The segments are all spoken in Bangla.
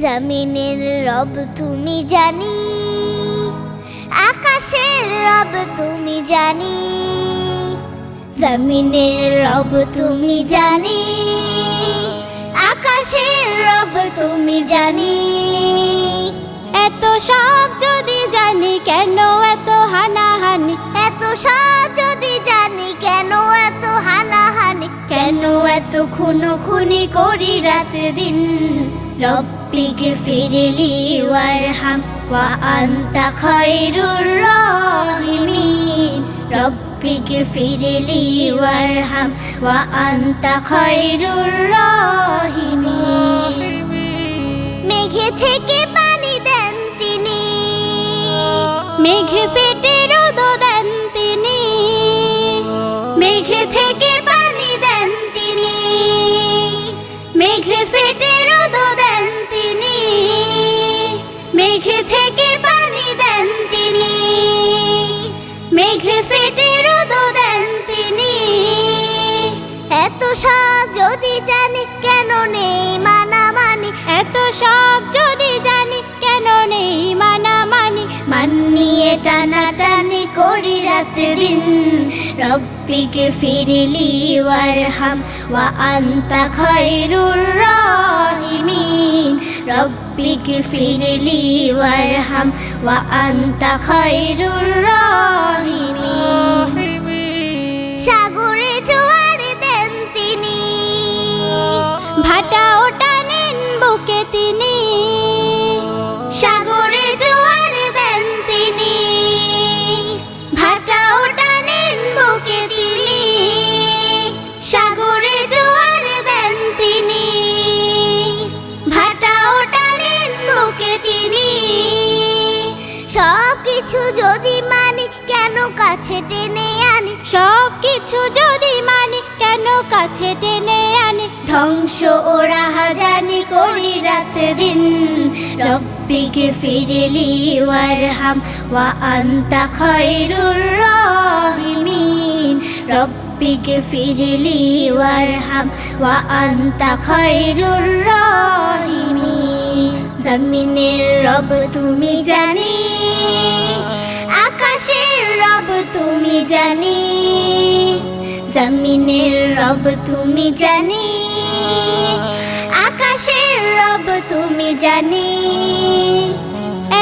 জমিনের রব তুমি জানি, আকাশের রব তুমি জানি, জমিনের রব তুমি জানি, আকাশের রব তুমি জানি। এত সব যদি জানি, কেন এত হানাহানি? এত সব যদি জানি, কেন এত হানাহানি? কেন এত খুনো খুনি করি রাত দিন? রব্বিকে ফিরলি ওয়ারহাম, ওয়া আনতা খায়রুর রাহিমিন। রব্বিকে ফিরলি ওয়ারহাম, ওয়া আনতা খায়রুর রাহিমিন। মেঘে থেকে পানি দেন তিনি, মেঘে ফেটে রোদ দেন তিনি। মেঘে থেকে মেঘে থেকে পানি দেন তিনি। মেঘে ফেটে রোদ দেন তিনি। এত সব যদি জানি কেন নেই মানামানি। এত সব রাত দিন রব্বিকে ফিরলি ওয়ারহাম। ওয়া আনতা খায়রুর রাহিমিন। রব্বিকে ফিরলি ওয়ারহাম। ওয়া আনতা খায়রুর রাহিমিন। সাগরে কিছু যদি মানি, কেন কাছে টেনে আনি? সব কিছু যদি মানি, কেন কাছে টেনে আনি? ধ্বংস ওরা হাজানি করি রাত দিন। রব্বিকে ফিরলি ওয়ারহাম, ওয়া আনতা খায়রুর রাহিমিন। রব্বিকে ফিরলি ওয়ারহাম, ওয়া আনতা খায়রুর রাহিমিন। জমিনের রব তুমি জানি। রব তুমি জানি, জমিনের রব তুমি জানি, আকাশের রব তুমি জানি।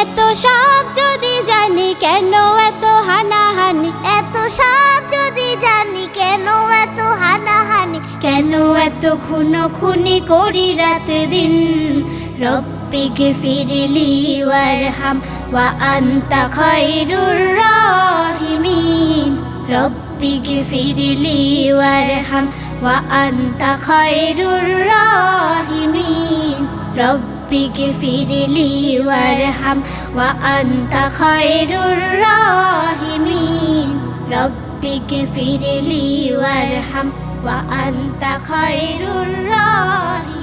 এত সব যদি জানি, কেন এত হানাহানি? এত সব যদি জানি, কেন এত হানাহানি? কেন এত খুনো খুনি করি রাত দিন? রব্বিকে ফিরলি ওয়ারহাম, ওয়া আনতা খায়রুর রব্বিকে ফিরলি, ওয়ারহাম, ওয়া আনতা খায়রুর রাহিমিন। রব্বিকে ফিরলি, ওয়ারহাম, ওয়া আনতা খায়রুর রাহিমিন। রব্বিকে ফিরলি, ওয়ারহাম, ওয়া আনতা খায়রুর রাহিমিন।